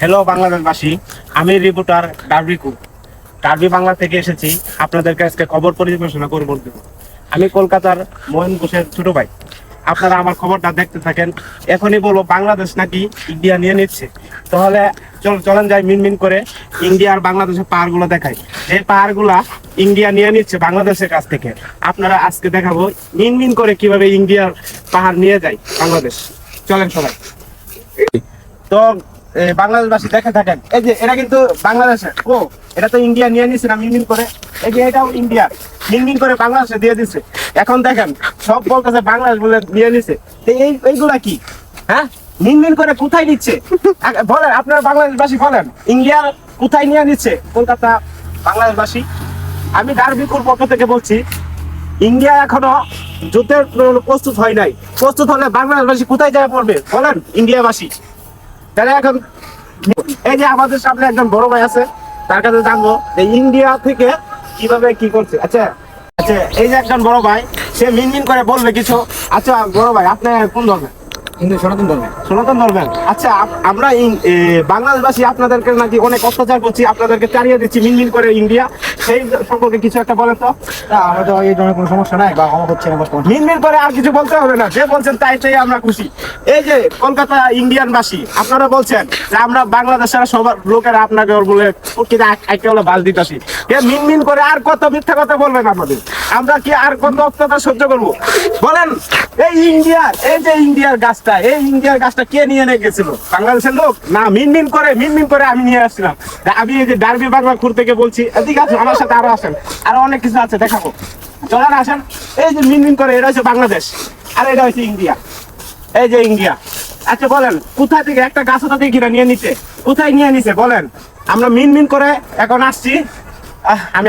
Hello বাংলাদেশবাসী আমি reporter ডারবিকু derby Bangla থেকে এসেছি। আপনাদেরকে আজকে খবর পরিবেশনা করে বলতে। আমি কলকাতার মোহন ঘোষের ছোট ভাই। আপনারা আমার খবরটা দেখতে থাকেন। এখনই বলব, বাংলাদেশ নাকি ইন্ডিয়া নিয়ে নিচ্ছে। তাহলে চল, চলেন যাই মিনমিন করে ইন্ডিয়া আর বাংলাদেশের পাহাড়গুলো দেখাই। যে পাহাড়গুলা ইন্ডিয়া নিয়ে নিচ্ছে বাংলাদেশের কাছ থেকে, আপনারা আজকে দেখাবো মিনমিন করে কীভাবে ইন্ডিয়ার পাহাড় নিয়ে যায় বাংলাদেশ। চলেন সবাই। তো বাংলাদেশবাসী দেখে থাকেন। এই যে, এটা কিন্তু বাংলাদেশের ও, এটা তো ইন্ডিয়া নিয়ে নিছে না, মিনমিন করে। এই যে, এটাও ইন্ডিয়া। মিনমিন করে বাংলাদেশে দিয়ে দিচ্ছে এখন দেখেন, সব বলতেছে বাংলাদেশ বলে নিয়ে নিছে। এই, এইগুলা কি? হ্যাঁ? মিনমিন করে কোথায় নিচ্ছে? বলেন, আপনারা বাংলাদেশবাসী বলেন। ইন্ডিয়ার কোথায় নিয়ে নিচ্ছে? কলকাতা, বাংলাদেশবাসী। আমি ডারবিকুর পক্ষ থেকে বলছি, ইন্ডিয়া এখনও যুদ্ধের প্রস্তুত হয় নাই। প্রস্তুত হলে বাংলাদেশবাসী কোথায় যায় পড়বে বলেন, ইন্ডিয়াবাসী। তাহলে এখন এই যে আমাদের সামনে একজন বড় ভাই আছে তার কাছে জানব যে ইন্ডিয়া থেকে কীভাবে কি করছে। আচ্ছা আচ্ছা এই যে একজন বড় ভাই সে মিনমিন করে বলবে কিছু। আচ্ছা বড় ভাই আপনি কোন ধর্মের হিন্দু সনাতন ধর্মে। সনাতন ধর্মের আচ্ছা আমরা বাংলাদেশবাসী আপনাদেরকে নাকি অনেক অত্যাচার করছি আপনাদেরকে তাড়িয়ে দিচ্ছি মিনমিন করে ইন্ডিয়া। সেই সম্পর্কে কিছু একটা বলেন তো। না আমাদের এই ধরনের কোনো সমস্যা নাই বা আমার হচ্ছে না মিনমিন করে আর কিছু বলতে হবে না। যে বলছেন তাই তাই আমরা খুশি। এই যে কলকাতা ইন্ডিয়ানবাসী আপনারা বলছেন যে আমরা বাংলাদেশের সবার লোকেরা আপনাকে ওর বলে হলো বাল এ মিনমিন করে আর কত মিথ্যা কথা বলবেন আমরা কি আর কত অত্যাচার সহ্য করব? বলেন এই ইন্ডিয়ার এই যে ইন্ডিয়ার গাছটা এই ইন্ডিয়ার গাছটা কে নিয়ে নিয়ে গেছিল? বাংলাদেশের লোক? না মিনমিন করে মিনমিন করে আমি নিয়ে আসছিলাম। আমি এই যে ডারবি বাংলা খুর থেকে বলছি এদিকে আসুন আমার সাথে আরও আসেন। আরও অনেক কিছু আছে, দেখাবো। চলেন, আসেন। এই যে মিন মিন করে, এটা হচ্ছে বাংলাদেশ। আর এটা হচ্ছে ইন্ডিয়া। এই যে ইন্ডিয়া। আচ্ছা বলেন কোথা থেকে একটা গাছ ওটা থেকে কিনা নিয়ে নিচ্ছে কোথায় নিয়ে নিছে, বলেন। আমরা মিন মিন করে এখন আসছি। আমি